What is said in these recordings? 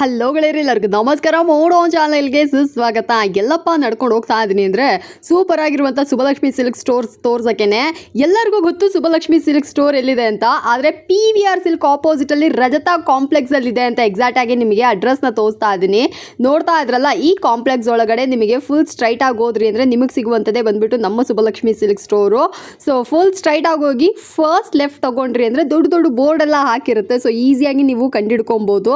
Hello ಎಲ್ಲರಿಗೂ ನಮಸ್ಕಾರ. ಮೋಡೋ ಚಾನಲ್ಗೆ ಸುಸ್ವಾಗತ. ಎಲ್ಲಪ್ಪ ನಡ್ಕೊಂಡು ಹೋಗ್ತಾ ಇದ್ದೀನಿ ಅಂದರೆ ಸೂಪರ್ ಆಗಿರುವಂಥ ಸುಬಲಕ್ಷ್ಮಿ ಸಿಲ್ಕ್ ಸ್ಟೋರ್ಸ್ ತೋರ್ಸೋಕ್ಕೇನೆ. ಎಲ್ಲರಿಗೂ ಗೊತ್ತು ಸುಬಲಕ್ಷ್ಮಿ ಸಿಲ್ಕ್ ಸ್ಟೋರ್ ಎಲ್ಲಿದೆ ಅಂತ. ಆದರೆ ಪಿ ವಿ ಆರ್ ಸಿಲ್ಕ್ ಆಪೋಸಿಟಲ್ಲಿ ರಜತಾ ಕಾಂಪ್ಲೆಕ್ಸಲ್ಲಿದೆ ಅಂತ ಎಕ್ಸಾಕ್ಟಾಗಿ ನಿಮಗೆ ಅಡ್ರೆಸ್ನ ತೋರಿಸ್ತಾ ಇದ್ದೀನಿ ನೋಡ್ತಾ ಇದ್ರಲ್ಲ, ಈ ಕಾಂಪ್ಲೆಕ್ಸ್ ಒಳಗಡೆ ನಿಮಗೆ ಫುಲ್ ಸ್ಟ್ರೈಟ್ ಆಗಿ ಹೋದ್ರಿ ಅಂದರೆ ನಿಮಗೆ ಸಿಗುವಂಥದ್ದೇ ಬಂದ್ಬಿಟ್ಟು ನಮ್ಮ Subalakshmi silk store so full straight ಆಗಿ ಹೋಗಿ ಫಸ್ಟ್ ಲೆಫ್ಟ್ ತಗೊಂಡ್ರಿ ಅಂದರೆ ದೊಡ್ಡ ದೊಡ್ಡ ಬೋರ್ಡ್ ಎಲ್ಲ ಹಾಕಿರುತ್ತೆ. ಸೊ ಈಸಿಯಾಗಿ ನೀವು ಕಂಡಿಡ್ಕೊಬೋದು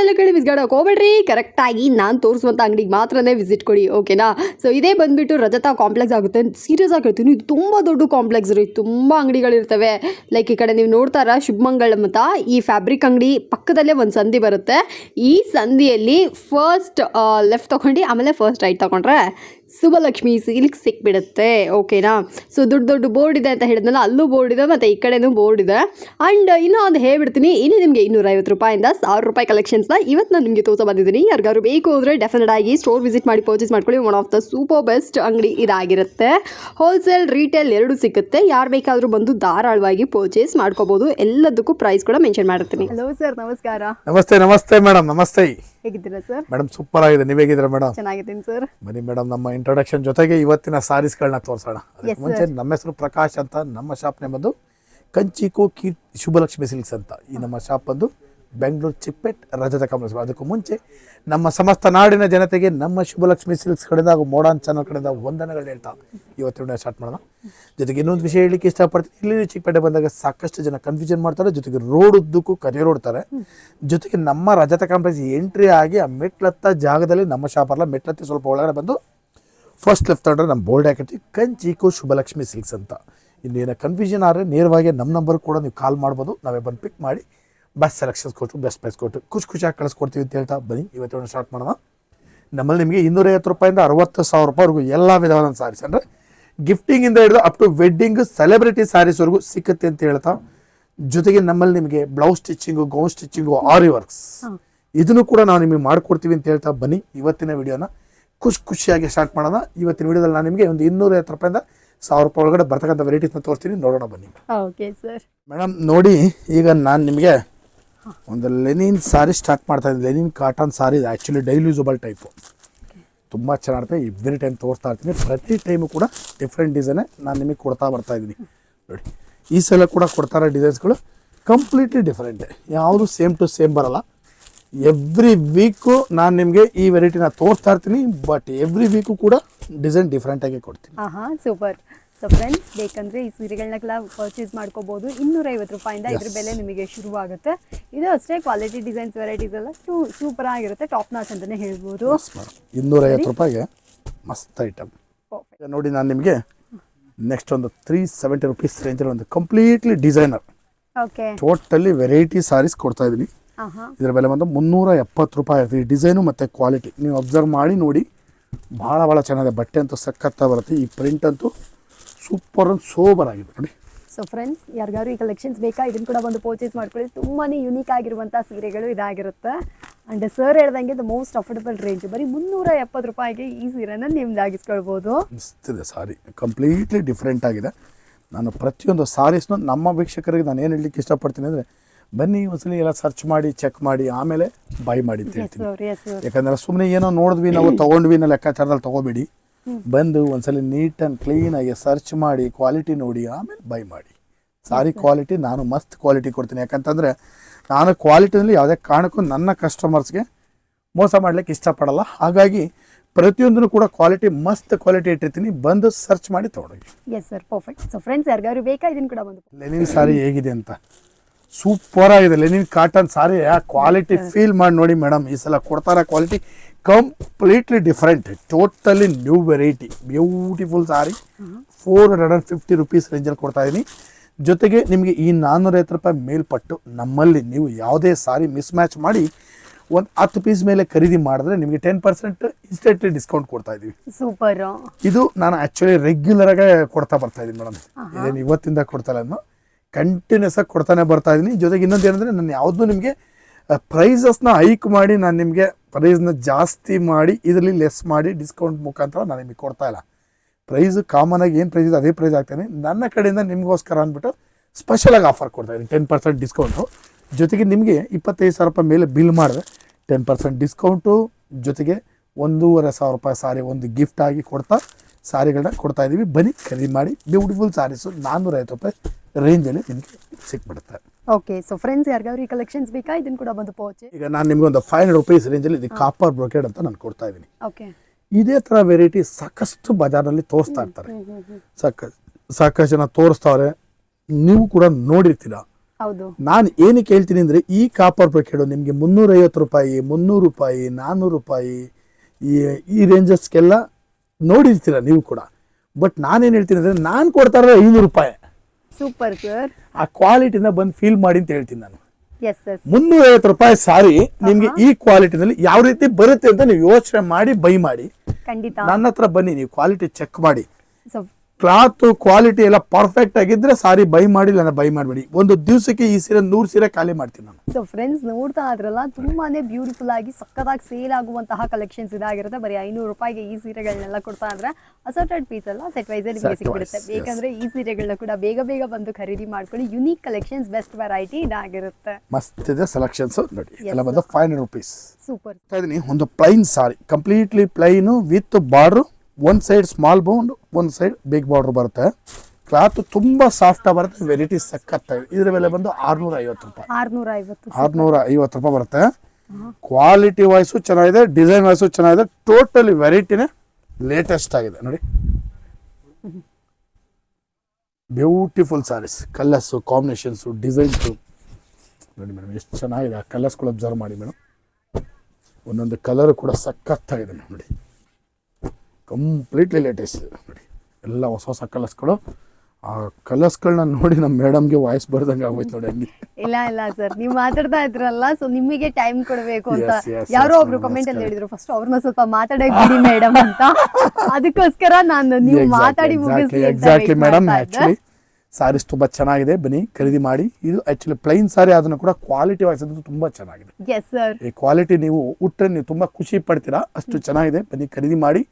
ಅಕ್ಕಪಕ್ಕದಲ್ಲೆಲ್ಲ ಕಡೆ ವಿಸ್ಗಾಡೋಕೆ ಹೋಗ್ಬೇಡ್ರಿ. ಕರೆಕ್ಟಾಗಿ ನಾನು ತೋರಿಸುವಂಥ ಅಂಗಡಿಗೆ ಮಾತ್ರನೇ ವಿಸಿಟ್ ಕೊಡಿ ಓಕೆನಾ ಸೊ ಇದೇ ಬಂದ್ಬಿಟ್ಟು ರಜತಾ ಕಾಂಪ್ಲೆಕ್ಸ್ ಆಗುತ್ತೆ. ಸೀರಿಯಸ್ ಆಗಿ ಹೇಳ್ತೀನಿ, ಇದು ತುಂಬ ದೊಡ್ಡ ಕಾಂಪ್ಲೆಕ್ಸ್ ರೀ, ತುಂಬ ಅಂಗಡಿಗಳಿರ್ತವೆ ಲೈಕ್ ಈ ಕಡೆ ನೀವು ನೋಡ್ತಾರ ಶುಭಮಂಗಳಂ ಅಂತ, ಈ ಫ್ಯಾಬ್ರಿಕ್ ಅಂಗಡಿ ಪಕ್ಕದಲ್ಲೇ ಒಂದು ಸಂಧಿ ಬರುತ್ತೆ. ಈ ಸಂಧಿಯಲ್ಲಿ ಫಸ್ಟ್ ಲೆಫ್ಟ್ ತೊಗೊಂಡು, ಆಮೇಲೆ ಫಸ್ಟ್ ರೈಟ್ ತೊಗೊಂಡ್ರೆ ಸುಬಲಕ್ಷ್ಮಿ ಸಿಲ್ಕ್ ಸಿಕ್ಬಿಡುತ್ತೆ ಓಕೆನಾ ಸೊ ದೊಡ್ಡ ದೊಡ್ಡ ಬೋರ್ಡ್ ಇದೆ ಅಂತ ಹೇಳಿದ್ನಲ್ಲ ಅಲ್ಲೂ ಬೋರ್ಡ್ ಇದೆ ಮತ್ತು ಈ ಕಡೆನೂ ಬೋರ್ಡ್ ಇದೆ. ಆ್ಯಂಡ್ ಇನ್ನೂ ಒಂದು ಹೇಳ್ಬಿಡ್ತೀನಿ ಇಲ್ಲಿ ನಿಮಗೆ ಇನ್ನೂರೈವತ್ತು ರೂಪಾಯಿಂದ ಸಾವಿರ ರೂಪಾಯಿ ಕಲೆಕ್ಷನ್ಸ್ನ ಇವತ್ತು ನಾನು ನಿಮಗೆ ತೋರಿಸ ಬಂದಿದ್ದೀನಿ. ಯಾರಿಗಾದ್ರು ಬೇಕು ಅಂದರೆ ಡೆಫಿನೆಟ್ ಆಗಿ ಸ್ಟೋರ್ ವಿಸಿಟ್ ಮಾಡಿ ಪರ್ಚೇಸ್ ಮಾಡ್ಕೊಳ್ಳಿ one of the super best ಅಂಗಡಿ ಇದಾಗಿರುತ್ತೆ. ಹೋಲ್ಸೇಲ್ ರೀಟೇಲ್ ಎರಡೂ ಸಿಗುತ್ತೆ ಯಾರು ಬೇಕಾದರೂ ಬಂದು ಧಾರಾಳವಾಗಿ ಪರ್ಚೇಸ್ ಮಾಡ್ಕೋಬೋದು. ಎಲ್ಲದಕ್ಕೂ ಪ್ರೈಸ್ ಕೂಡ ಮೆನ್ಷನ್ ಮಾಡಿರ್ತೀನಿ. ಹಲೋ ಸರ್ ನಮಸ್ಕಾರ. ನಮಸ್ತೆ ನಮಸ್ತೆ ಮೇಡಮ್ ನಮಸ್ತೆ. ಹೇಗಿದ್ದೀರಾ ಸರ್? ಮೇಡಮ್ ಸೂಪರ್ ಆಗಿದೆ. ನೀವು ಹೇಗಿದ್ದೀರಾ ಮೇಡಮ್? ಚೆನ್ನಾಗಿದ್ದೀನಿ ಸರ್. ಬನ್ನಿ ಮೇಡಮ್ ನಮ್ಮ ಇಂಟ್ರೊಡಕ್ಷನ್ ಜೊತೆಗೆ ಇವತ್ತಿನ ಸಾರೀಸ್ಗಳನ್ನ ತೋರಿಸೋಣ. ಅದಕ್ಕೆ ಮುಂಚೆ ನಮ್ಮ ಹೆಸರು ಪ್ರಕಾಶ್ ಅಂತ ನಮ್ಮ ಶಾಪ್ ಬಂದು ಕಂಚಿಕೋ ಕೀರ್ತಿ ಶುಭಲಕ್ಷ್ಮಿ ಸಿಲ್ಕ್ಸ್ ಅಂತ ಈ ನಮ್ಮ ಶಾಪ್ ಬಂದು ಬೆಂಗಳೂರು ಚಿಪ್ಪೆಟ್ ರಜತ ಕಮಲ ಅದಕ್ಕೂ ಮುಂಚೆ ನಮ್ಮ ಸಮಸ್ತ ನಾಡಿನ ಜನತೆಗೆ ನಮ್ಮ ಶುಭಲಕ್ಷ್ಮಿ ಸಿಲ್ಕ್ಸ್ ಕಡೆಯಿಂದ ಹಾಗೂ ಮೋಡಾನ್ ಚಾನಲ್ ಕಡೆಯಿಂದ ವಂದನೆಗಳು ಹೇಳ್ತಾ ಇವತ್ತಿನ ಸ್ಟಾರ್ಟ್ ಮಾಡೋಣ. ಜೊತೆಗೆ ಇನ್ನೊಂದು ವಿಷಯ ಹೇಳಲಿಕ್ಕೆ ಇಷ್ಟಪಡ್ತೀನಿ. ಇಲ್ಲಿ ಚಿಕ್ಕಪೇಟೆ ಬಂದಾಗ ಸಾಕಷ್ಟು ಜನ ಕನ್ಫ್ಯೂಷನ್ ಮಾಡ್ತಾರೆ. ಜೊತೆಗೆ ರೋಡ್ ಉದ್ದಕ್ಕೂ ಕರಿಯರ್ ಓಡ್ತಾರೆ. ಜೊತೆಗೆ ನಮ್ಮ ರಜತ ಕಾಂಪ್ಲೆಕ್ಸ್ ಎಂಟ್ರಿ ಆಗಿ ಆ ಮೆಟ್ಲತ್ತ ಜಾಗದಲ್ಲಿ ನಮ್ಮ ಶಾಪರ್ಲ ಮೆಟ್ಲತ್ತಿ ಸ್ವಲ್ಪ ಒಳಗಡೆ ಬಂದು ಫಸ್ಟ್ ಲೆಫ್ಟ್ ತಗೊಂಡ್ರೆ ನಮ್ಮ ಬೋಲ್ಡ್ ಹಾಕಿರ್ತೀವಿ. ಕಂಚಿಕು ಶುಭಲಕ್ಷ್ಮಿ ಸಿಲ್ಕ್ಸ್ ಅಂತ. ಇನ್ನೇನು ಕನ್ಫ್ಯೂಷನ್ ಆದರೆ ನೇರವಾಗಿ ನಮ್ಮ ನಂಬರ್ ಕೂಡ ನೀವು ಕಾಲ್ ಮಾಡ್ಬೋದು. ನಾವೇ ಬಂದು ಪಿಕ್ ಮಾಡಿ ಬೆಸ್ಟ್ ಸೆಲೆಕ್ಷನ್ಸ್ ಕೊಟ್ಟು ಬೆಸ್ಟ್ ಪ್ರೈಸ್ ಕೊಟ್ಟು ಖುಷಿ ಖುಷಿಯಾಗಿ ಕಳಿಸ್ಕೊಡ್ತೀವಿ ಅಂತ ಹೇಳ್ತಾ ಬನ್ನಿ. ಇವತ್ತು ಸ್ಟಾರ್ಟ್ ಮಾಡೋಣ. ನಮ್ಮಲ್ಲಿ ನಿಮಗೆ ಇನ್ನೂರೈವತ್ತು ರೂಪಾಯಿಂದ ಅರವತ್ತು ಸಾವಿರ ರೂಪಾಯಿವರೆಗೂ ಎಲ್ಲ ವಿಧವಾದ ಸಾರೀಸ್ ಅಂದರೆ ಗಿಫ್ಟಿಂಗಿಂದ ಹಿಡಿದು ಅಪ್ ಟು ವೆಡ್ಡಿಂಗ್ ಸೆಲೆಬ್ರಿಟಿ ಸಾರೀಸ್ವರೆಗೂ ಸಿಕ್ಕುತ್ತೆ ಅಂತ ಹೇಳ್ತಾ ಜೊತೆಗೆ ನಮ್ಮಲ್ಲಿ ನಿಮಗೆ blouse stitching gown stitching aari works ಇದನ್ನು ಕೂಡ ನಾವು ನಿಮಗೆ ಮಾಡಿಕೊಡ್ತೀವಿ ಅಂತ ಹೇಳ್ತಾ ಬನ್ನಿ ಇವತ್ತಿನ ವಿಡಿಯೋನ. ಖುಷಿ ಖುಷಿಯಾಗಿ ಸ್ಟಾರ್ಟ್ ಮಾಡೋಣ. ಇವತ್ತಿನ ವಿಡಿಯೋದಲ್ಲಿ ನಾನು ನಿಮಗೆ ಒಂದು ಇನ್ನೂರೈವತ್ತು ರೂಪಾಯಿಂದ ಸಾವಿರ ರೂಪಾಯಿ ಒಳಗಡೆ ಬರ್ತಕ್ಕಂಥ ವೆರೈಟೀಸ್ನ ತೋರಿಸ್ತೀನಿ. ನೋಡೋಣ ಬನ್ನಿ. ಓಕೆ ಸರ್ ಮೇಡಮ್ ನೋಡಿ ಈಗ ನಾನು ನಿಮಗೆ ಒಂದು ಲೆನಿನ್ ಸಾರಿ ಸ್ಟಾರ್ಟ್ ಮಾಡ್ತಾ ಇದ್ದೀನಿ. Linen cotton sari actually daily usable type ತುಂಬ ಚೆನ್ನಾಗಿರುತ್ತೆ. ಎವ್ರಿ ಟೈಮ್ ತೋರಿಸ್ತಾ ಇರ್ತೀನಿ. ಪ್ರತಿ ಟೈಮು ಕೂಡ ಡಿಫ್ರೆಂಟ್ ಡಿಸೈನೇ ನಾನು ನಿಮಗೆ ಕೊಡ್ತಾ ಬರ್ತಾ ಇದ್ದೀನಿ. ನೋಡಿ, ಈ ಸಲ ಕೂಡ ಕೊಡ್ತಾರೆ ಡಿಸೈನ್ಸ್ಗಳು ಕಂಪ್ಲೀಟ್ಲಿ ಡಿಫ್ರೆಂಟ್ ಯಾವುದು ಸೇಮ್ ಟು ಸೇಮ್ ಬರಲ್ಲ. ಎವ್ರಿ ವೀಕು ನಾನು ನಿಮಗೆ ಈ ವೆರೈಟಿನ ತೋರಿಸ್ತಾ ಇರ್ತೀನಿ ಬಟ್ ಎವ್ರಿ ವೀಕು ಕೂಡ ಡಿಸೈನ್ ಡಿಫ್ರೆಂಟಾಗಿ ಕೊಡ್ತೀನಿ. ಸೂಪರ್ ಸೊ ಫ್ರೆಂಡ್ಸ್ ಬೇಕಂದರೆ ಈ ಸೀರೆಗಳನ್ನೆಲ್ಲ ಪರ್ಚೇಸ್ ಮಾಡ್ಕೋಬೋದು. ಇನ್ನೂರೈವತ್ತು ರೂಪಾಯಿಂದ ಇದ್ರ ಬೆಲೆ ನಿಮಗೆ ಶುರುವಾಗುತ್ತೆ. ಇದು ಅಷ್ಟೇ ಕ್ವಾಲಿಟಿ ಡಿಸೈನ್ಸ್ ವೆರೈಟೀಸ್ ಎಲ್ಲ ಸೂ ಸೂಪರ್ ಆಗಿರುತ್ತೆ ಟಾಪ್ ನಾಚ್ ಅಂತಲೇ ಹೇಳ್ಬೋದು. ಇನ್ನೂರೈವತ್ತು ರೂಪಾಯಿಗೆ ಮಸ್ತ್ ಐಟಮ್. ನೋಡಿ ನಾನು ನಿಮಗೆ ನೆಕ್ಸ್ಟ್ ಒಂದು ತ್ರೀ ಸೆವೆಂಟಿ ರುಪೀಸ್ ರೇಂಜಲ್ಲಿ ಒಂದು completely designer okay totally variety saris ಕೊಡ್ತಾ ಇದ್ದೀನಿ ಹಾಂ ಇದರ ಬೆಲೆ ಬಂದು ಮುನ್ನೂರ ಎಪ್ಪತ್ತು ರೂಪಾಯಿ ಇರುತ್ತೆ ಈ ಡಿಸೈನು ಮತ್ತು ಕ್ವಾಲಿಟಿ ನೀವು ಅಬ್ಸರ್ವ್ ಮಾಡಿ ನೋಡಿ ಭಾಳ ಭಾಳ ಚೆನ್ನಾಗಿದೆ. ಬಟ್ಟೆ ಅಂತೂ ಸಖತ್ತಾಗಿ ಬರುತ್ತೆ. ಈ ಪ್ರಿಂಟ್ ಅಂತೂ ಸೂಪರ್ ಸೋಬರ್ ಆಗಿದೆ ನೋಡಿ. ಸೊ ಫ್ರೆಂಡ್ಸ್ ಯಾರಿಗಾದ್ರು ಈ ಕಲೆಕ್ಷನ್ಸ್ ಬೇಕಾ? ಇದನ್ನು ಕೂಡ ಒಂದು ಪರ್ಚೇಸ್ ಮಾಡ್ಕೊಳ್ಳಿ. ತುಂಬಾ ಯುನೀಕ್ ಆಗಿರುವಂಥ ಸೀರೆಗಳು ಇದಾಗಿರುತ್ತೆ. ಆ್ಯಂಡ್ ಸರ್ ಹೇಳ್ದಂಗೆ ದ ಮೋಸ್ಟ್ ಅಫೋರ್ಡಬಲ್ ರೇಂಜ್ ಬರೀ ಮುನ್ನೂರ ಎಪ್ಪತ್ತು ರೂಪಾಯಿಗೆ ಈ ಸೀರೆನ ನಿಮ್ದಾಗಿಸ್ಕೊಳ್ಬೋದು. ಅನಿಸ್ತಿದೆ ಸಾರಿ. ಕಂಪ್ಲೀಟ್ಲಿ ಡಿಫ್ರೆಂಟ್ ಆಗಿದೆ. ನಾನು ಪ್ರತಿಯೊಂದು ಸಾರೀಸ್ನು ನಮ್ಮ ವೀಕ್ಷಕರಿಗೆ ನಾನು ಏನು ಹೇಳಲಿಕ್ಕೆ ಇಷ್ಟಪಡ್ತೀನಿ ಅಂದರೆ ಬನ್ನಿ ಒಂದ್ಸಲಿ ಎಲ್ಲ ಸರ್ಚ್ ಮಾಡಿ ಚೆಕ್ ಮಾಡಿ ಆಮೇಲೆ ಬೈ ಮಾಡಿ ಅಂತ ಹೇಳ್ತೀನಿ. ಯಾಕಂದ್ರೆ ಸುಮ್ಮನೆ ಏನೋ ನೋಡಿದ್ವಿ ನಾವು ತೊಗೊಂಡ್ವಿ ಅನ್ನೋ ಲೆಕ್ಕಾಚಾರದಲ್ಲಿ ತೊಗೋಬೇಡಿ. ಬಂದು ಒಂದ್ಸಲ ನೀಟ್ ಕ್ಲೀನ್ ಕ್ಲೀನಾಗಿ ಸರ್ಚ್ ಮಾಡಿ ಕ್ವಾಲಿಟಿ ನೋಡಿ ಆಮೇಲೆ ಬೈ ಮಾಡಿ. ಸಾರಿ ಕ್ವಾಲಿಟಿ ನಾನು ಮಸ್ತ್ ಕ್ವಾಲಿಟಿ ಕೊಡ್ತೀನಿ. ಯಾಕಂತಂದರೆ ನಾನು ಕ್ವಾಲಿಟಿನಲ್ಲಿ ಯಾವುದೇ ಕಾರಣಕ್ಕೂ ನನ್ನ ಕಸ್ಟಮರ್ಸ್ಗೆ ಮೋಸ ಮಾಡ್ಲಿಕ್ಕೆ ಇಷ್ಟಪಡಲ್ಲ. ಹಾಗಾಗಿ ಪ್ರತಿಯೊಂದನ್ನು ಕೂಡ ಕ್ವಾಲಿಟಿ ಮಸ್ತ್ ಕ್ವಾಲಿಟಿ ಇಟ್ಟಿರ್ತೀನಿ. ಬಂದು ಸರ್ಚ್ ಮಾಡಿ ತಗೊಳ್ಳಿ yes sir perfect so friends ಯಾರಿಗಾದ್ರು ಬೇಕಾ? ಇದನ್ನು ಕೂಡ ಬಂದು ಲೆನಿನ್ ಸಾರಿ ಹೇಗಿದೆ ಅಂತ. ಸೂಪರ್ ಆಗಿದೆ. ಲೆನಿನ್ ಕಾಟನ್ ಸಾರಿ ಆ ಕ್ವಾಲಿಟಿ ಫೀಲ್ ಮಾಡಿ ನೋಡಿ ಮೇಡಮ್ ಈ ಸಲ ಕೊಡ್ತಾರ quality completely different totally new variety beautiful sari four hundred and fifty rupees ರೇಂಜಲ್ಲಿ ಕೊಡ್ತಾ ಇದ್ದೀನಿ ಜೊತೆಗೆ ನಿಮಗೆ ಈ ನಾನ್ನೂರೈವತ್ತು ರೂಪಾಯಿ ಮೇಲ್ಪಟ್ಟು ನಮ್ಮಲ್ಲಿ ನೀವು ಯಾವುದೇ ಸಾರಿ ಮಿಸ್ ಮ್ಯಾಚ್ ಮಾಡಿ ಒಂದು ಹತ್ತು ಪೀಸ್ ಮೇಲೆ ಖರೀದಿ ಮಾಡಿದ್ರೆ ನಿಮಗೆ ಟೆನ್ ಪರ್ಸೆಂಟ್ ಇನ್ಸ್ಟೆಂಟ್ಲಿ ಡಿಸ್ಕೌಂಟ್ ಕೊಡ್ತಾ ಇದ್ದೀವಿ ಸೂಪರ್ ಇದು ನಾನು ಆ್ಯಕ್ಚುಲಿ ರೆಗ್ಯುಲರ್ ಆಗಿ ಕೊಡ್ತಾ ಬರ್ತಾ ಇದ್ದೀನಿ ಮೇಡಮ್ ಇದೇನು ಇವತ್ತಿಂದ ಕೊಡ್ತಾ ಇಲ್ಲ ಕಂಟಿನ್ಯೂಸ್ ಆಗಿ ಕೊಡ್ತಾನೆ ಬರ್ತಾ ಇದ್ದೀನಿ ಜೊತೆಗೆ ಇನ್ನೊಂದು ಏನಂದರೆ ನಾನು ಯಾವುದೂ ನಿಮಗೆ ಪ್ರೈಸಸ್ನ ಹೈಕ್ ಮಾಡಿ ನಾನು ನಿಮಗೆ ಪ್ರೈಸ್ನ ಜಾಸ್ತಿ ಮಾಡಿ ಇದರಲ್ಲಿ ಲೆಸ್ ಮಾಡಿ ಡಿಸ್ಕೌಂಟ್ ಮುಖಾಂತರ ನಾನು ನಿಮಗೆ ಕೊಡ್ತಾ ಇಲ್ಲ. ಪ್ರೈಸ್ ಕಾಮನ್ ಆಗಿ ಏನು ಪ್ರೈಸ್ ಇದೆ ಅದೇ ಪ್ರೈಸ್ ಆಗ್ತಾನೆ ನನ್ನ ಕಡೆಯಿಂದ ನಿಮಗೋಸ್ಕರ ಅಂದ್ಬಿಟ್ಟು ಸ್ಪೆಷಲಾಗಿ ಆಫರ್ ಕೊಡ್ತಾ ಇದ್ದೀನಿ. ಟೆನ್ ಪರ್ಸೆಂಟ್ ಡಿಸ್ಕೌಂಟು ಜೊತೆಗೆ ನಿಮಗೆ ಇಪ್ಪತ್ತೈದು ಸಾವಿರ ರೂಪಾಯಿ ಮೇಲೆ ಬಿಲ್ ಮಾಡಿದ್ರೆ ಟೆನ್ ಪರ್ಸೆಂಟ್ ಡಿಸ್ಕೌಂಟು ಜೊತೆಗೆ ಒಂದೂವರೆ ಸಾವಿರ ರೂಪಾಯಿ ಸಾರಿ ಒಂದು ಗಿಫ್ಟ್ ಆಗಿ ಕೊಡ್ತಾ ಸಾರಿಗಳನ್ನ ಕೊಡ್ತಾ ಇದ್ದೀವಿ ಬನ್ನಿ ಖರೀದಿ ಮಾಡಿ ಬ್ಯೂಟಿಫುಲ್ ಸಾರೀಸು ನಾನ್ನೂರೈವತ್ತು ರೂಪಾಯಿ ರೇಂಜಲ್ಲಿ ನಿಮಗೆ ಸಿಕ್ಬಿಡುತ್ತೆ. ಓಕೆ ಸೊ ಫ್ರೆಂಡ್ಸ್ ಯಾರಿಗಾದ್ರೂ ಈ ಕಲೆಕ್ಷನ್ಸ್ ಬೇಕಾ? ಇದನ್ನ ಕೂಡ ಬಂದು ಪೋಚೆ ಈಗ ನಾನು ನಿಮ್ಗೆ ಒಂದು ಫೈವ್ ಹಂಡ್ರೆಡ್ ರುಪೀಸ್ ರೇಂಜಲ್ಲಿ ಇದು ಕಾಪರ್ ಬ್ರೋಕೆಡ್ ಅಂತ ನಾನು ಕೊಡ್ತಾ ಇದ್ದೀನಿ. ಓಕೆ ಇದೇ ಥರ ವೆರೈಟಿ ಸಾಕಷ್ಟು ಬಜಾರ್ನಲ್ಲಿ ತೋರಿಸ್ತಾ ಇರ್ತಾರೆ. ಸಾಕ ಸಾಕಷ್ಟು ಜನ ತೋರಿಸ್ತಾವ್ರೆ ನೀವು ಕೂಡ ನೋಡಿರ್ತೀರ. ಹೌದು. ನಾನು ಏನಕ್ಕೆ ಹೇಳ್ತೀನಿ ಅಂದರೆ ಈ ಕಾಪರ್ ಬ್ರೊಕೆಡು ನಿಮಗೆ ಮುನ್ನೂರೈವತ್ತು ರೂಪಾಯಿ ಮುನ್ನೂರು ರೂಪಾಯಿ ನಾನ್ನೂರು ರೂಪಾಯಿ ಈ ಈ ರೇಂಜಸ್ಗೆಲ್ಲ ನೋಡಿರ್ತೀರ ನೀವು ಕೂಡ. ಬಟ್ ನಾನೇನು ಹೇಳ್ತೀನಿ ಅಂದರೆ ನಾನು ಕೊಡ್ತಾ ಇರೋದು ಐನೂರು ರೂಪಾಯಿ. ಸೂಪರ್ ಸರ್ ಆ ಕ್ವಾಲಿಟಿನ ಬಂದು ಫೀಲ್ ಮಾಡಿ ಅಂತ ಹೇಳ್ತೀನಿ ನಾನು. ಎಸ್ ಐವತ್ತು ರೂಪಾಯಿ ಸಾರಿ ನಿಮ್ಗೆ ಈ ಕ್ವಾಲಿಟಿನಲ್ಲಿ ಯಾವ ರೀತಿ ಬರುತ್ತೆ ಅಂತ ನೀವು ಯೋಚನೆ ಮಾಡಿ ಬೈ ಮಾಡಿ. ಖಂಡಿತ. ನನ್ನ ಹತ್ರ ಬನ್ನಿ ನೀವು ಕ್ವಾಲಿಟಿ ಚೆಕ್ ಮಾಡಿ. ಕ್ಲಾತ್ ಕ್ವಾಲಿಟಿ ಎಲ್ಲ ಪರ್ಫೆಕ್ಟ್ ಆಗಿದ್ರೆ ಸಾರಿ ಬೈ ಮಾಡಿ ಇಲ್ಲ ಬೈ ಮಾಡಬೇಡಿ. ಒಂದು ದಿವಸಕ್ಕೆ ಈ ಸೀರೆ ನೂರು ಸೀರೆ ಖಾಲಿ ಮಾಡ್ತೀನಿ ನಾನು. ಸೊ ಫ್ರೆಂಡ್ಸ್ ನೋಡ್ತಾ ಇದ್ರಲ್ಲ ತುಂಬಾನೇ ಬ್ಯೂಟಿಫುಲ್ ಆಗಿ ಸಕ್ಕತ್ತಾಗಿ ಸೇಲ್ ಆಗುವಂತಹ ಕಲೆಕ್ಷನ್ಸ್ ಇದಾಗಿರುತ್ತೆ. ಬರೀ ಐನೂರು ರೂಪಾಯಿಗೆ ಈ ಸೀರೆಗಳನ್ನೆಲ್ಲ ಕೊಡ್ತಾ ಅಂದ್ರೆ ಅಸರ್ಟೆಡ್ ಪೀಸ್ ಎಲ್ಲ ಸೆಟ್ ವೈಸ್ ನಿಮಗೆ ಸಿಕ್ಬಿಡುತ್ತೆ. ಬೇಕಂದ್ರೆ ಈ ಸೀರೆಗಳನ್ನ ಕೂಡ ಬೇಗ ಬೇಗ ಬಂದು ಖರೀದಿ ಮಾಡ್ಕೊಳ್ಳಿ. ಯುನೀಕ್ ಕಲೆಕ್ಷನ್ಸ್ ಬೆಸ್ಟ್ ವೆರೈಟಿ ಇದಾಗಿರುತ್ತೆ. ಮಸ್ತ್ ಇದೆ ಸೆಲೆಕ್ಷನ್ಸ್ ನೋಡಿ. ಎಲ್ಲ ಬಂದು ಫೈವ್ ಹಂಡ್ರೆಡ್ ರುಪೀಸ್ ಸೂಪರ್ ಒಂದು plain sari completely plain with border ಒಂದು ಸೈಡ್ ಸ್ಮಾಲ್ ಬೌಂಡ್ ಒಂದು ಸೈಡ್ ಬಿಗ್ ಬಾರ್ಡರ್ ಬರುತ್ತೆ. ಕ್ಲಾತ್ ತುಂಬಾ ಸಾಫ್ಟ್ ಬರುತ್ತೆ ವೆರೈಟಿ ಸಖತ್ತಾಗಿದೆ ಇದ್ರ ಬೆಲೆ ಬಂದು ಆರ್ನೂರ ಐವತ್ತು ರೂಪಾಯಿ. ಆರ್ನೂರ ಐವತ್ತು ಆರ್ನೂರ ಐವತ್ತು ರೂಪಾಯಿ ಬರುತ್ತೆ. ಕ್ವಾಲಿಟಿ ವೈಸು ಚೆನ್ನಾಗಿದೆ ಡಿಸೈನ್ ವೈಸು ಚೆನ್ನಾಗಿದೆ ಟೋಟಲಿ ವೆರೈಟಿನೇ ಲೇಟೆಸ್ಟ್ ಆಗಿದೆ. ನೋಡಿ. Beautiful sarees colours combinations designs ನೋಡಿ ಮೇಡಮ್ ಎಷ್ಟು ಚೆನ್ನಾಗಿದೆ. ಆ ಕಲರ್ಸ್ಗಳು ಅಬ್ಸರ್ವ್ ಮಾಡಿ ಮೇಡಮ್ ಒಂದೊಂದು ಕಲರ್ ಕೂಡ ಸಖತ್ತಾಗಿದೆ ನೋಡಿ. ಕಂಪ್ಲೀಟ್ಲಿ ಲೇಟೆಸ್ಟ್ ನೋಡಿ ಎಲ್ಲ ಹೊಸ ಹೊಸ ಕಲರ್ಸ್ಗಳು. ಆ ಕಲರ್ಸ್ಗಳನ್ನ ನೋಡಿ ನಮ್ಮ ಮೇಡಮ್ಗೆ ವಾಯ್ಸ್ ಬರ್ದಂಗೆ ಆಗೋಯ್ತು ನೋಡಿ ಹಂಗೆ. ಇಲ್ಲ ಇಲ್ಲ ಸರ್. ನೀವು ಮಾತಾಡ್ತಾ ಇದ್ರಲ್ಲ ಸೊ ನಿಮಗೆ ಟೈಮ್ ಕೊಡಬೇಕು ಅಂತ. ಯಾರೋ ಒಬ್ರು ಕಮೆಂಟ್ ಅಲ್ಲಿ ಹೇಳಿದ್ರು ಫಸ್ಟ್ ಅವ್ರನ್ನ ಸ್ವಲ್ಪ ಮಾತಾಡಕ್ ಬಿಡಿ ಮೇಡಮ್ ಅಂತ. ಅದಕ್ಕೋಸ್ಕರ ನಾನು ನೀವು ಮಾತಾಡಿ ಎಕ್ಸಾಕ್ಟ್ಲಿ ಮೇಡಮ್ ಆಕ್ಚುಲಿ ಸಾರೀಸ್ ತುಂಬ ಚೆನ್ನಾಗಿದೆ. ಬನ್ನಿ ಖರೀದಿ ಮಾಡಿ. ಇದು ಆಕ್ಚುಲಿ ಪ್ಲೈನ್ ಸಾರಿ ಅದನ್ನು ಕೂಡ ಕ್ವಾಲಿಟಿ ವೈಸ್ ಅದು ತುಂಬಾ ಚೆನ್ನಾಗಿದೆ. ಈ ಕ್ವಾಲಿಟಿ ನೀವು ಉಟ್ಟರೆ ನೀವು ತುಂಬಾ ಖುಷಿ ಪಡ್ತೀರಾ? ಅಷ್ಟು ಚೆನ್ನಾಗಿದೆ. ಬನ್ನಿ ಖರೀದಿ ಮಾಡಿ.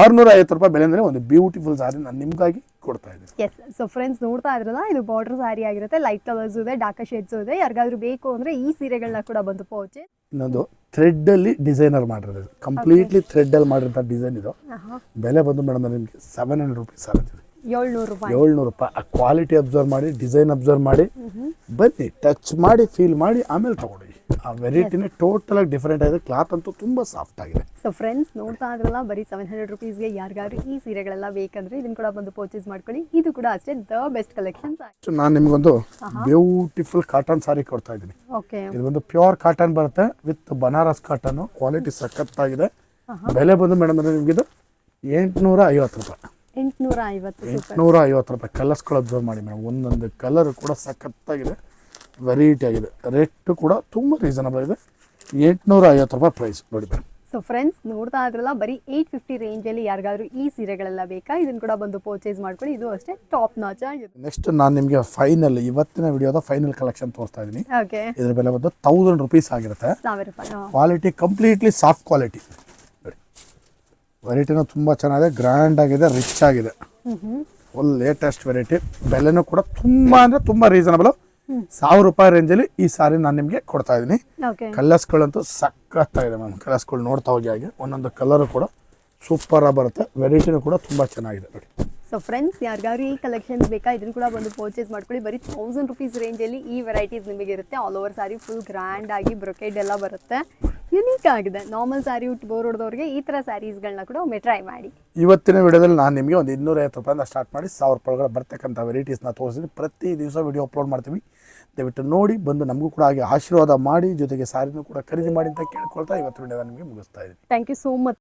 ಆರ್ನೂರ ಐವತ್ತು ರೂಪಾಯಿ ಬೆಲೆ ಅಂದ್ರೆ ಒಂದು ಬ್ಯೂಟಿಫುಲ್ ಸಾರಿ ನಾನು ನಿಮ್ಗಾಗಿ ಕೊಡ್ತಾ ಇದ್ದೀನಿ. ಎಸ್ ಸೊ ಫ್ರೆಂಡ್ಸ್ ನೋಡ್ತಾ ಇದ್ರಲ್ಲ ಇದು ಬಾರ್ಡರ್ ಸಾರಿ ಆಗಿರುತ್ತೆ. ಲೈಟ್ ಕಲರ್ಸ್ ಇದೆ ಡಾರ್ಕ್ ಶೇಡ್ಸ್ ಇದೆ. ಯಾರಿಗಾದ್ರೂ ಬೇಕು ಅಂದ್ರೆ ಈ ಸೀರೆಗಳನ್ನ ಕೂಡ ಬಂದು ಪೋಚೆ ಇನ್ನೊಂದು ಥ್ರೆಡ್ ಅಲ್ಲಿ ಡಿಸೈನರ್ ಮಾಡಿರೋದು. ಕಂಪ್ಲೀಟ್ಲಿ ಥ್ರೆಡ್ ಅಲ್ಲಿ ಮಾಡಿರೋ ಡಿಸೈನ್ ಇದು. ಬೆಲೆ ಬಂದು ಮೇಡಮ್ ನಿಮಗೆ ಸೆವೆನ್ ಹಂಡ್ರೆಡ್ ರುಪೀಸ್ ಆಗುತ್ತೆ ಏಳ್ನೂರು ರೂಪಾಯಿ. ಏಳ್ನೂರು ರೂಪಾಯಿ. ಆ ಕ್ವಾಲಿಟಿ ಅಬ್ಸರ್ವ್ ಮಾಡಿ ಡಿಸೈನ್ ಅಬ್ಸರ್ವ್ ಮಾಡಿ ಬನ್ನಿ ಟಚ್ ಮಾಡಿ ಫೀಲ್ ಮಾಡಿ ಆಮೇಲೆ ತಗೊಳ್ಳಿ. ಆ ವೆರೈಟಿನೇ ಟೋಟಲ್ ಆಗಿ ಡಿಫ್ರೆಂಟ್ ಆಗಿದೆ. ಕ್ಲಾತ್ ಅಂತೂ ತುಂಬ ಸಾಫ್ಟ್ ಆಗಿದೆ. ಸೊ ಫ್ರೆಂಡ್ಸ್ ನೋಡ್ತಾ ಇದ್ರಲ್ಲ ಬರೀ ಸೆವೆನ್ ಹಂಡ್ರೆಡ್ ರುಪೀಸ್ಗೆ ಯಾರಿಗಾದ್ರು ಈ ಸೀರೆಗಳೆಲ್ಲ ಬೇಕಂದ್ರೆ ಇದನ್ನ ಕೂಡ ಬಂದು ಪರ್ಚೇಸ್ ಮಾಡ್ಕೊಳ್ಳಿ. ಇದು ಕೂಡ ಅಷ್ಟೇ ದ ಬೆಸ್ಟ್ ಕಲೆಕ್ಷನ್ ಸೊ ನಾನು ನಿಮ್ಗೊಂದು ಬ್ಯೂಟಿಫುಲ್ ಕಾಟನ್ ಸಾರಿ ಕೊಡ್ತಾ ಇದ್ದೀನಿ. ಓಕೆ ಇದು ಒಂದು ಪ್ಯೂರ್ ಕಾಟನ್ ಬರುತ್ತೆ ವಿತ್ ಬನಾರಸ್ ಕಾಟನ್ ಕ್ವಾಲಿಟಿ ಸಖತ್ತಾಗಿದೆ. ಬೆಲೆ ಬಂದು ಮೇಡಮ್ ನಿಮ್ಗೆ ಇದು ಎಂಟುನೂರ ಐವತ್ತು ರೂಪಾಯಿ. ಎಂಟುನೂರ ಐವತ್ತು ಎಂಟುನೂರ ಐವತ್ತು ರೂಪಾಯಿ ಕಲರ್ಸ್ಗಳು ಅಬ್ಸರ್ವ್ ಮಾಡಿ ಮೇಡಮ್. ಒಂದೊಂದು ಕಲರ್ ಕೂಡ ಸಖತ್ತಾಗಿದೆ ವೆರೈಟಿ ಆಗಿದೆ. ರೇಟು ಕೂಡ ತುಂಬ ರೀಸನಬಲ್ ಇದೆ. ಎಂಟುನೂರ ಐವತ್ತು ರೂಪಾಯಿ ಪ್ರೈಸ್ ನೋಡಿ ಮೇಡಮ್. ಸೊ ಫ್ರೆಂಡ್ಸ್ ನೋಡ್ತಾ ಇದ್ರಲ್ಲ ಬರೀ ಏಯ್ಟ್ ಫಿಫ್ಟಿ ರೇಂಜಲ್ಲಿ ಯಾರಿಗಾದ್ರೂ ಈ ಸೀರೆಗಳೆಲ್ಲ ಬೇಕಾ? ಇದನ್ನ ಕೂಡ ಬಂದು ಪರ್ಚೇಸ್ ಮಾಡ್ಕೊಳ್ಳಿ. ಇದು ಅಷ್ಟೇ ಟಾಪ್ ನಾಚ್ ಆಗಿದೆ ನೆಕ್ಸ್ಟ್ ನಾನು ನಿಮಗೆ ಫೈನಲ್ ಇವತ್ತಿನ ವಿಡಿಯೋದ ಫೈನಲ್ ಕಲೆಕ್ಷನ್ ತೋರಿಸ್ತಾ ಇದ್ದೀನಿ. ಓಕೆ ಇದ್ರ ಬೆಲೆ ಬಂದು ತೌಸಂಡ್ ರುಪೀಸ್ ಆಗಿರುತ್ತೆ. ಕ್ವಾಲಿಟಿ ಕಂಪ್ಲೀಟ್ಲಿ ಸಾಫ್ಟ್ ಕ್ವಾಲಿಟಿ ವೆರೈಟಿನೂ ತುಂಬ ಚೆನ್ನಾಗಿದೆ ಗ್ರ್ಯಾಂಡ್ ಆಗಿದೆ ರಿಚ್ ಆಗಿದೆ. ಫುಲ್ ಲೇಟೆಸ್ಟ್ ವೆರೈಟಿ ಬೆಲೆನೂ ಕೂಡ ತುಂಬ ಅಂದರೆ ತುಂಬ ರೀಸನಬಲ್ ಸಾವಿರ ರೂಪಾಯಿ ರೇಂಜಲ್ಲಿ ಈ ಸಾರಿ ನಾನು ನಿಮಗೆ ಕೊಡ್ತಾ ಇದ್ದೀನಿ. ಕಲರ್ಸ್ಗಳಂತೂ ಸಖತ್ತಾಗಿದೆ ಮ್ಯಾಮ್ ಕಲರ್ಸ್ಗಳು ನೋಡ್ತಾ ಹೋಗಿ ಹಾಗೆ. ಒಂದೊಂದು ಕಲರು ಕೂಡ ಸೂಪರಾಗಿ ಬರುತ್ತೆ. ವೆರೈಟಿನೂ ಕೂಡ ತುಂಬ ಚೆನ್ನಾಗಿದೆ ನೋಡಿ. ಸೊ ಫ್ರೆಂಡ್ಸ್ ಯಾರಿಗಾದ್ರೂ ಈ ಕಲೆಕ್ಷನ್ಸ್ ಬೇಕಾ? ಇದನ್ನು ಕೂಡ ಬಂದು ಪರ್ಚೇಸ್ ಮಾಡ್ಕೊಳ್ಳಿ. ಬರೀ ತೌಸಂಡ್ ರುಪೀಸ್ ರೇಂಜಲ್ಲಿ ಈ ವೆರೈಟೀಸ್ ನಿಮಗೆ ಇರುತ್ತೆ all over sari full grand ಆಗಿ ಬ್ರೊಕೆಡ್ ಎಲ್ಲ ಬರುತ್ತೆ. ಯುನೀಕ್ ಆಗಿದೆ. ನಾರ್ಮಲ್ ಸಾರಿ ಉಟ್ಟು ಬೋರ್ ಹೊಡೆದವ್ರಿಗೆ ಈ ಥರ ಸ್ಯಾರೀಸ್ಗಳನ್ನ ಕೂಡ ಒಮ್ಮೆ ಟ್ರೈ ಮಾಡಿ. ಇವತ್ತಿನ ವಿಡಿಯೋದಲ್ಲಿ ನಾನು ನಿಮಗೆ ಒಂದು ಇನ್ನೂರೈವತ್ತು ರೂಪಾಯಿಂದ ಸ್ಟಾರ್ಟ್ ಮಾಡಿ ಸಾವಿರ ರೂಪಾಯಿಗಳ ಬರ್ತಕ್ಕಂಥ ವೆರೈಟೀಸ್ನ ತೋರಿಸಿದ್ವಿ ಪ್ರತಿ ದಿವಸ ವಿಡಿಯೋ ಅಪ್ಲೋಡ್ ಮಾಡ್ತೀವಿ. ದಯವಿಟ್ಟು ನೋಡಿ ಬಂದು ನಮಗೂ ಕೂಡ ಹಾಗೆ ಆಶೀರ್ವಾದ ಮಾಡಿ ಜೊತೆಗೆ ಸಾರಿನೂ ಕೂಡ ಖರೀದಿ ಮಾಡಿ ಅಂತ ಕೇಳ್ಕೊಳ್ತಾ ಇವತ್ತು ವಿಡಿಯೋನ ನಿಮಗೆ ಮುಗಿಸ್ತಾ ಇದ್ದೀನಿ. Thank you so much